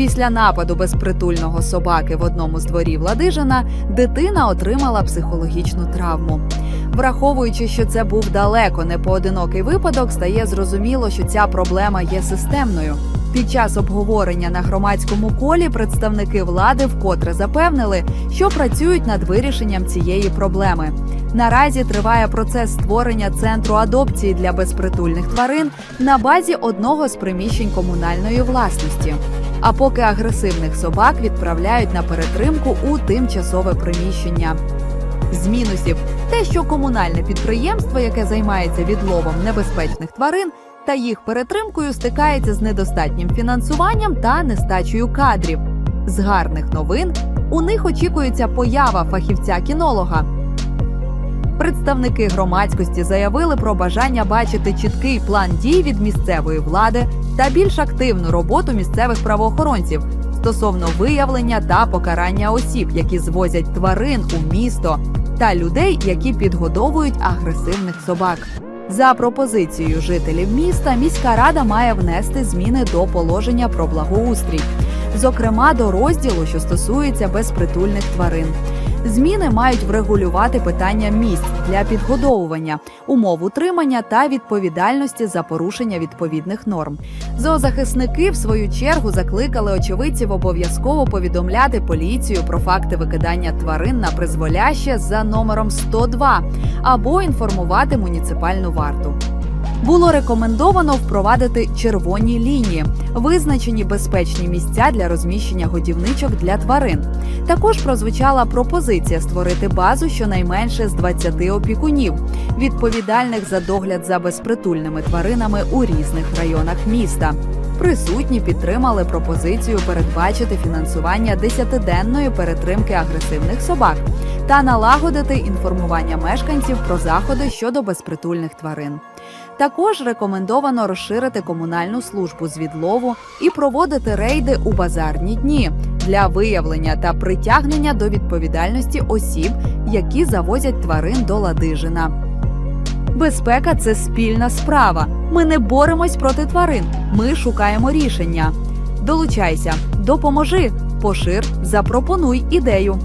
Після нападу безпритульного собаки в одному з дворів Ладижина дитина отримала психологічну травму. Враховуючи, що це був далеко не поодинокий випадок, стає зрозуміло, що ця проблема є системною. Під час обговорення на громадському колі представники влади вкотре запевнили, що працюють над вирішенням цієї проблеми. Наразі триває процес створення центру адопції для безпритульних тварин на базі одного з приміщень комунальної власності. А поки агресивних собак відправляють на перетримку у тимчасове приміщення. З мінусів те, що комунальне підприємство, яке займається відловом небезпечних тварин та їх перетримкою, стикається з недостатнім фінансуванням та нестачею кадрів. З гарних новин у них очікується поява фахівця-кінолога. Представники громадськості заявили про бажання бачити чіткий план дій від місцевої влади та більш активну роботу місцевих правоохоронців стосовно виявлення та покарання осіб, які звозять тварин у місто, та людей, які підгодовують агресивних собак. За пропозицією жителів міста, міська рада має внести зміни до положення про благоустрій, зокрема до розділу, що стосується безпритульних тварин. Зміни мають врегулювати питання місць для підгодовування, умов утримання та відповідальності за порушення відповідних норм. Зоозахисники в свою чергу закликали очевидців обов'язково повідомляти поліцію про факти викидання тварин на призволяще за номером 102 або інформувати муніципальну варту. Було рекомендовано впровадити червоні лінії, визначені безпечні місця для розміщення годівничок для тварин. Також прозвучала пропозиція створити базу щонайменше з 20 опікунів, відповідальних за догляд за безпритульними тваринами у різних районах міста. Присутні підтримали пропозицію передбачити фінансування 10-денної перетримки агресивних собак та налагодити інформування мешканців про заходи щодо безпритульних тварин. Також рекомендовано розширити комунальну службу з відлову і проводити рейди у базарні дні для виявлення та притягнення до відповідальності осіб, які завозять тварин до Ладижина. Безпека це спільна справа. Ми не боремось проти тварин. Ми шукаємо рішення. Долучайся, допоможи, пошир, запропонуй ідею.